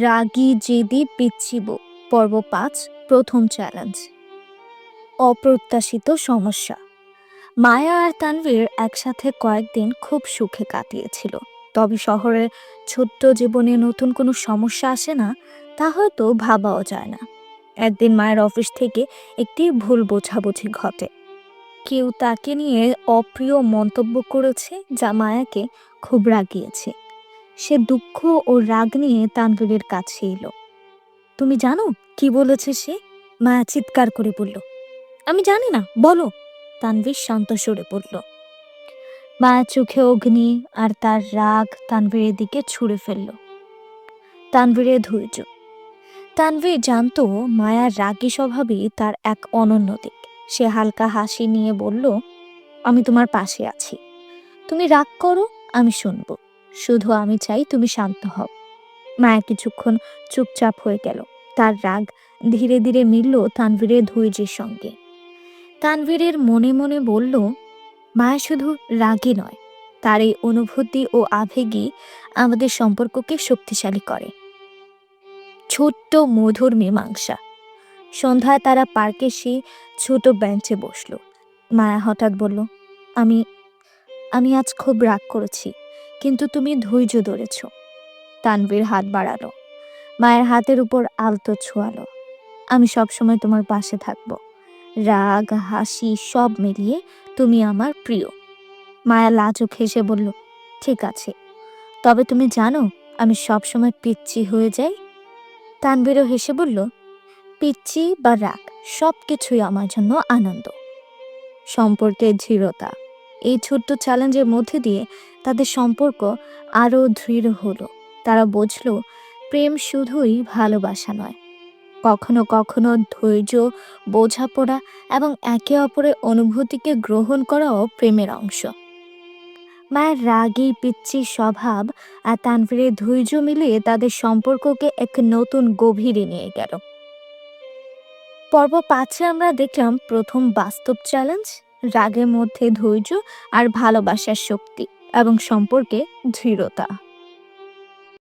রাগী জেদি পিচ্ছিব পর্ব পাঁচ, প্রথম চ্যালেঞ্জ অপ্রত্যাশিত সমস্যা। মায়া আর তানভীর একসাথে কয়েকদিন খুব সুখে কাটিয়েছিল। তবে শহরের ছোট্ট জীবনে নতুন কোনো সমস্যা আসে না, তা হয়তো ভাবাও যায় না। একদিন মায়ের অফিস থেকে একটি ভুল বোঝাবুঝি ঘটে। কেউ তাকে নিয়ে অপ্রিয় মন্তব্য করেছে, যা মায়াকে খুব রাগিয়েছে। সে দুঃখ ও রাগ নিয়ে তানভীরের কাছে এলো। তুমি জানো কি বলেছে সে? মায়া চিৎকার করে বলল। আমি জানি না, বলো। তানভীর শান্ত সরে পড়ল মায়া চোখে অগ্নি আর তার রাগ তানভীরের দিকে ছুঁড়ে ফেলল। তানভীরের ধৈর্য। তানভীর জানতো মায়ার রাগী স্বভাবই তার এক অনন্য দিক। সে হালকা হাসি নিয়ে বলল, আমি তোমার পাশে আছি। তুমি রাগ করো, আমি শুনব। শুধু আমি চাই তুমি শান্ত হও। মায়া কিছুক্ষণ চুপচাপ হয়ে গেল। তার রাগ ধীরে ধীরে মিলল তানভীরের ধৈর্যের সঙ্গে। তানভীরের মনে মনে বলল, মায়া শুধু রাগী নয়, তার এই অনুভূতি ও আবেগই আমাদের সম্পর্ককে শক্তিশালী করে। ছোট্ট মধুর মীমাংসা। সন্ধ্যায় তারা পার্কে সেই ছোট বেঞ্চে বসল। মায়া হঠাৎ বলল, আমি আমি আজ খুব রাগ করেছি। কিন্তু তুমি ধৈর্য ধরেছ। তানভীর হাত বাড়ালো। মায়ের হাতের উপর আলতো ছোঁয়ালো। আমি সবসময় তোমার পাশে থাকব। রাগ, হাসি সব মিলিয়ে তুমি আমার প্রিয়। মায়া লাজুক হেসে বলল, ঠিক আছে। তবে তুমি জানো, আমি সবসময় পিচ্ছি হয়ে যাই? তানভীরও হেসে বলল পিচ্ছি বা রাগ সব কিছুই আমার জন্য আনন্দ। সম্পর্কে দৃঢ়তা এই ছোট্ট চ্যালেঞ্জের মধ্যে দিয়ে তাদের সম্পর্ক আরও দৃঢ় হলো। তারা বুঝলো, প্রেম শুধুই ভালোবাসা নয়। কখনো কখনো ধৈর্য, বোঝাপড়া এবং একে অপরের অনুভূতিকে গ্রহণ করাও প্রেমের অংশ। মায়ের রাগী পিচ্ছি স্বভাব আর তানভীরের ধৈর্য মিলিয়ে তাদের সম্পর্ককে এক নতুন গভীরে নিয়ে গেল। পর্ব পাঁচে আমরা দেখলাম প্রথম বাস্তব চ্যালেঞ্জ রাগের মধ্যে ধৈর্য আর ভালোবাসার শক্তি এবং সম্পর্কে দৃঢ়তা।